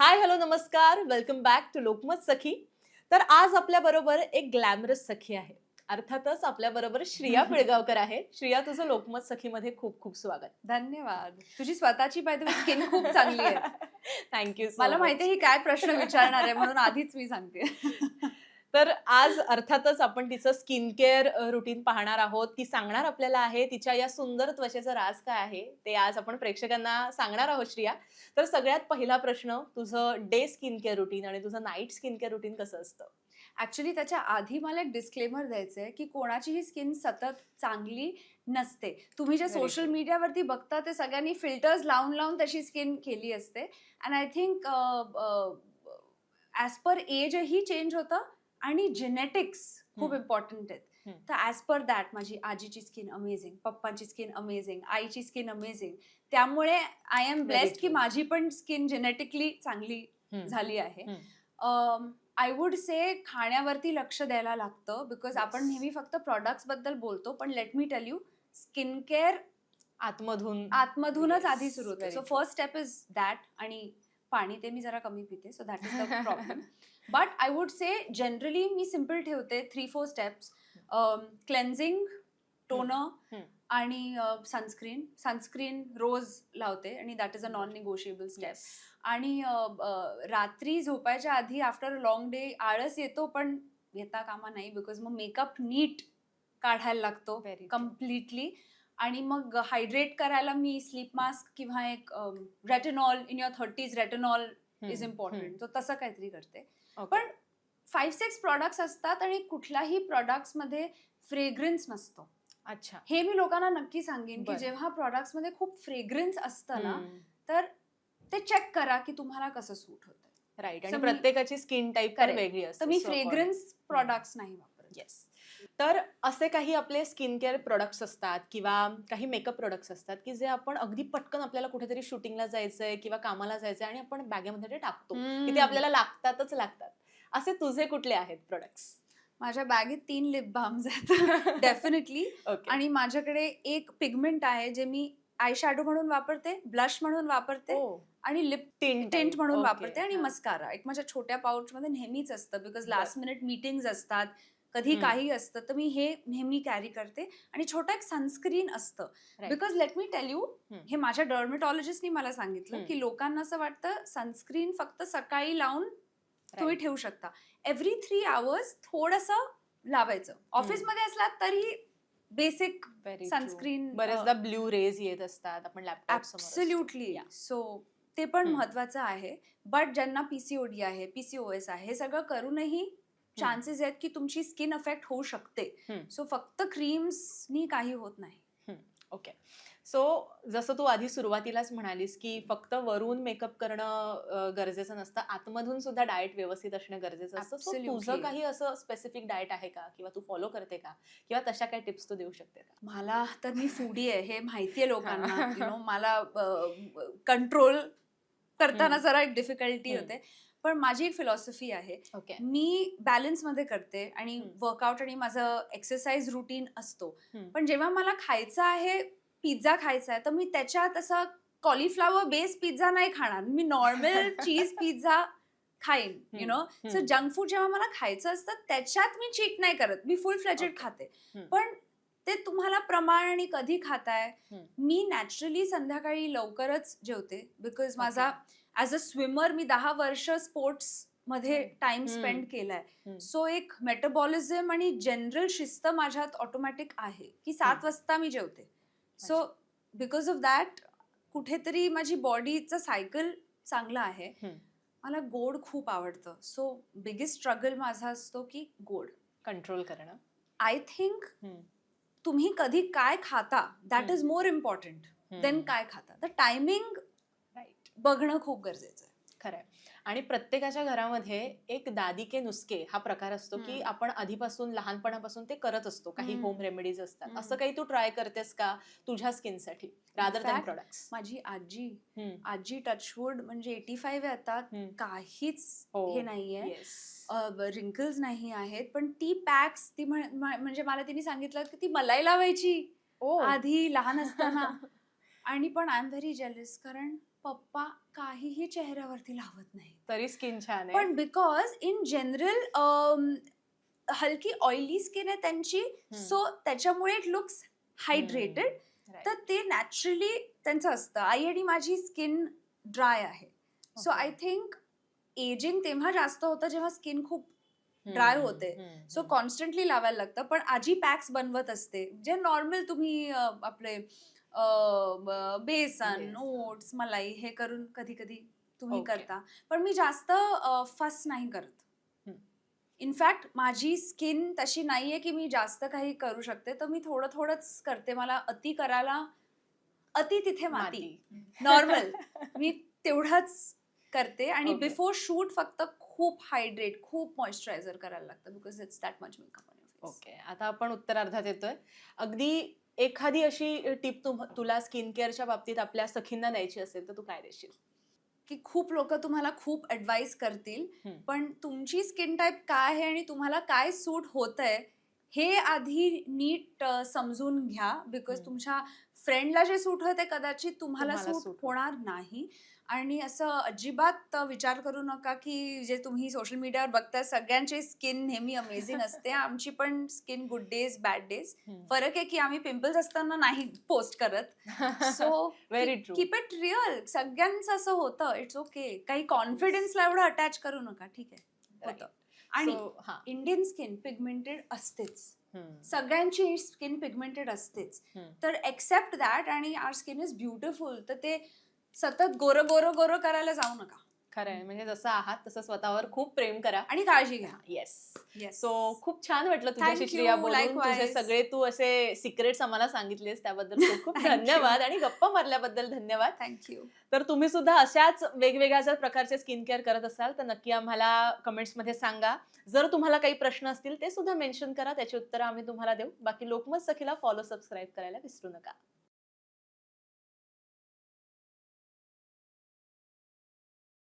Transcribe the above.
हाय hello नमस्कार. Welcome back to Lokmat Sakhi. तर आज आपल्या बरोबर एक ग्लॅमरस सखी आहे. अर्थातच आपल्या बरोबर श्रिया पिळगावकर आहे. श्रिया तुझं लोकमत सखीमध्ये खूप खूप स्वागत. धन्यवाद. तुझी स्वतःची स्किन खूप चांगली आहे. थँक्यू मला माहिती ही काय प्रश्न विचारणार आहे म्हणून आधीच मी सांगते. तर आज अर्थातच आपण तिचं स्किन केअर रुटीन पाहणार आहोत. ती सांगणार आपल्याला आहे तिच्या या सुंदर त्वचेचं राज काय आहे ते आज आपण प्रेक्षकांना सांगणार आहोत श्रिया. तर सगळ्यात पहिला प्रश्न तुझं डे स्किन केअर रुटीन आणि तुझं नाईट स्किन केअर रुटीन कसं असतं? ऍक्च्युली त्याच्या आधी मला एक डिस्क्लेमर द्यायचं आहे की कोणाचीही स्किन सतत चांगली नसते. तुम्ही जे सोशल. मीडियावरती बघता ते सगळ्यांनी फिल्टर्स लावून लावून तशी स्किन केली असते. And I think as per age change होतं. आणि जेनेटिक्स खूप. इम्पॉर्टंट आहेत. तर ॲज पर दॅट माझी आजीची स्किन अमेझिंग पप्पांची स्किन अमेझिंग आईची स्किन अमेझिंग त्यामुळे आय एम ब्लेस्ड की. माझी पण स्किन जेनेटिकली चांगली. झाली आहे. आय वुड से खाण्यावरती लक्ष द्यायला लागतं बिकॉज. आपण नेहमी फक्त प्रॉडक्ट्सबद्दल बोलतो पण let me tell you skin care आतमधून आतमधूनच आधी सुरू होते so. First step is that आणि पाणी ते मी जरा कमी पिते so that is the problem but I would say generally me simple ठेवते three four steps cleansing toner. आणि सनस्क्रीन सनस्क्रीन रोज लावते आणि that is a non negotiable step. आणि अ, अ, रात्री झोपायच्या आधी आफ्टर लॉंग डे आळस येतो पण येता कामा नाही बिकॉज मग मेकअप नीट काढायला लागतो. कम्प्लिटली आणि मग हायड्रेट करायला मी स्लीप मास्क किंवा एक retinol in your thirties retinol is. Important तो तसं काहीतरी करते. पण फाईव्ह सिक्स प्रॉडक्ट्स असतात आणि कुठल्याही products मध्ये फ्रेग्रन्स नसतो अच्छा हे मी लोकांना नक्की सांगेन की. जेव्हा products मध्ये खूप फ्रेग्रन्स असतं ना. तर ते चेक करा की तुम्हाला कसं सूट होतं राईट आणि प्रत्येकाची स्किन टाईप. वेगळी असते मी फ्रेग्रन्स प्रॉडक्ट्स नाही वापरत येस तर असे काही आपले स्किन केअर प्रोडक्ट्स असतात किंवा काही मेकअप प्रोडक्ट्स असतात की जे आपण अगदी पटकन आपल्याला कुठेतरी शूटिंगला जायचंय किंवा कामाला जायचंय आणि आपण बॅगेमध्ये ते टाकतो. की ते आपल्याला लागतातच लागतात. असे तुझे कुठले आहेत प्रोडक्ट्स माझ्या बॅगेत तीन लिप बाम्स आहेत. डेफिनेटली आणि माझ्याकडे एक पिगमेंट आहे जे मी आय शॅडो म्हणून वापरते ब्लश म्हणून वापरते आणि लिप टिंट टेंट म्हणून वापरते आणि मस्कारा एक माझ्या छोट्या पाऊच मध्ये नेहमीच असतं बिकॉज. लास्ट मिनिट मीटिंग्स असतात. कधी. काही असतं तर मी हे नेहमी कॅरी करते. आणि छोटं एक सनस्क्रीन असतं. Because let me tell you. Hey. माझ्या डर्मेटॉलॉजिस्टनी मला सांगितलं. की लोकांना असं वाटतं सनस्क्रीन फक्त सकाळी लावून तुम्ही ठेवू शकता. एव्हरी थ्री आवर्स थोडंसं लावायचं. ऑफिसमध्ये असला तरी बेसिक sunscreen, बरेचदा ब्ल्यू रेज येत असतात आपण लॅपटॉप ऍब्सल्युटली सो ते पण. महत्वाचं आहे. बट ज्यांना पीसीओडी आहे पीसीओएस आहे हे सगळं करूनही चान्सेस आहेत की तुमची स्किन अफेक्ट होऊ शकते. सो फक्त क्रीम्सनी काही होत नाही. ओके सो जसं तू आधी सुरुवातीलाच म्हणालीस की फक्त वरून मेकअप करणं गरजेचं नसतं. आतमधून सुद्धा डाएट व्यवस्थित असणं गरजेचं असतं. तुझं. काही असं स्पेसिफिक डाएट आहे का? किंवा तू फॉलो करते का? किंवा तशा काही टिप्स तू देऊ शकते का? मला तर मी फूडी आहे हे माहितीये लोकांना. मला कंट्रोल करताना. जरा एक डिफिकल्टी. होते. पण माझी एक फिलॉसॉफी आहे. ओके मी बॅलन्समध्ये करते आणि. वर्कआउट आणि माझं एक्सरसाइज रुटीन असतो. पण जेव्हा मला खायचा आहे पिझ्झा खायचा आहे तर मी त्याच्यात असा कॉलीफ्लावर बेस पिझ्झा नाही खाणार. मी नॉर्मल चीज पिझ्झा खाईन you know so junk food जेव्हा मला खायचं असतं त्याच्यात मी चीट नाही करत. मी फुल फ्लेजेड Okay. खाते. पण ते तुम्हाला प्रमाण आणि कधी खाताय. मी नॅचरली संध्याकाळी लवकरच जेवते. बिकॉज माझा ॲज अ स्विमर मी दहा वर्ष स्पोर्ट्समध्ये. टाइम. स्पेंड केलाय. सो एक मेटाबॉलिझम आणि जनरल शिस्त माझ्यात ऑटोमॅटिक आहे की सात. वाजता मी जेवते सो बिकॉज ऑफ दॅट कुठेतरी माझी बॉडीचं सायकल चांगलं आहे. मला गोड खूप आवडतं सो बिगेस्ट स्ट्रगल माझा असतो की गोड कंट्रोल करणं आय थिंक. तुम्ही कधी काय खाता that. Is more important then. काय खाता तर टायमिंग बघणं खूप गरजेचं आहे. खरंय. आणि प्रत्येकाच्या घरामध्ये एक दादी के नुस्के हा प्रकार असतो की. आपण आधीपासून लहानपणापासून ते करत असतो. काही. होम रेमेडीज असतात. असं काही तू ट्राय करतेस का तुझ्या स्किनसाठी? Rather than fact, products. माझी आजी आजी टचवूड म्हणजे एटी फाईव्ह आहे आता. काहीच हो. हे नाहीये. रिंकल्स नाही आहेत. पण ती पॅक्स ती म्हण- म्ह- म्हणजे मला तिने सांगितलं की ती मलाई लावायची. आधी लहान असताना. आणि पण आय एम व्हेरी जेलस कारण पप्पा काहीही चेहऱ्यावरती लावत नाही तरी स्किन छान आहे. पण बिकॉज इन जनरल हलकी ऑइली स्किन आहे त्यांची सो त्याच्यामुळे इट लुक्स हायड्रेटेड. तर ते नॅचरली त्यांचं असतं. आई आणि माझी स्किन ड्राय आहे. सो. आय थिंक एजिंग तेव्हा जास्त होतं जेव्हा स्किन खूप हम्म, होते. सो. कॉन्स्टंटली लावायला लागतं. पण आजी पॅक्स बनवत असते. जे नॉर्मल तुम्ही आपले अं, ब- बेसन Yes. ओट्स मलाई हे करून कधी कधी तुम्ही Okay. करता. पण मी जास्त फस नाही करत. हम्म. इनफॅक्ट माझी स्किन तशी नाहीये की मी जास्त काही करू शकते. तर मी थोडं थोडंच करते. मला अति करायला अति तिथे माती. माती. नॉर्मल मी तेवढंच करते. आणि Okay. बिफोर शूट फक्त खूप हायड्रेट खूप मॉइश्चरायझर करायला लागतं. Because it's that much makeup okay. आता आपण उत्तरार्धात येतोय. अगदी एखादी अशी टिप तुला स्किन केअरच्या बाबतीत आपल्या सखींना द्यायची असेल तर तू काय देशील की खूप लोक तुम्हाला खूप ऍडवाइस करतील. पण तुमची स्किन टाईप काय आहे आणि तुम्हाला काय सूट होत आहे हे आधी नीट समजून घ्या बिकॉज. तुमच्या फ्रेंडला जे सूट होते कदाचित तुम्हाला सूट होणार नाही. आणि असं अजिबात विचार करू नका की जे तुम्ही सोशल मीडियावर बघताय सगळ्यांची स्किन नेहमी अमेझिंग असते. आमची पण skin good days bad days फरक आहे की आम्ही पिंपल्स असताना नाही पोस्ट करत. So very true keep it real सगळ्यांचं असं होतं. इट्स ओके काही कॉन्फिडन्सला एवढं अटॅच करू नका. ठीक आहे. होतं. आणि हा. इंडियन स्किन पिगमेंटेड असतेच. सगळ्यांची स्किन पिगमेंटेड असतेच. तर एक्सेप्ट दॅट आणि आर स्किन इज ब्युटिफुल तर ते सतत गोरं गोरं गोरं करायला जाऊ नका. खरं आहे म्हणजे जसं आहात तसं स्वतःवर खूप प्रेम करा. आणि काळजी घ्या. येस येस सो खूप छान वाटलं तुझ्याशी श्रेया बोलून. तुझे. सगळे तू असे सिक्रेट्स आम्हाला सांगितलेस त्याबद्दल खूप. धन्यवाद आणि गप्पा मारल्याबद्दल धन्यवाद. थँक्यू तर तुम्ही सुद्धा अशाच वेगवेगळ्या जर प्रकारचे स्किन केअर करत असाल तर नक्की आम्हाला कमेंट्समध्ये सांगा. जर तुम्हाला काही प्रश्न असतील ते सुद्धा मेन्शन करा. त्याची उत्तरं आम्ही तुम्हाला देऊ. बाकी लोकमत सखीला फॉलो सबस्क्राईब करायला विसरू नका.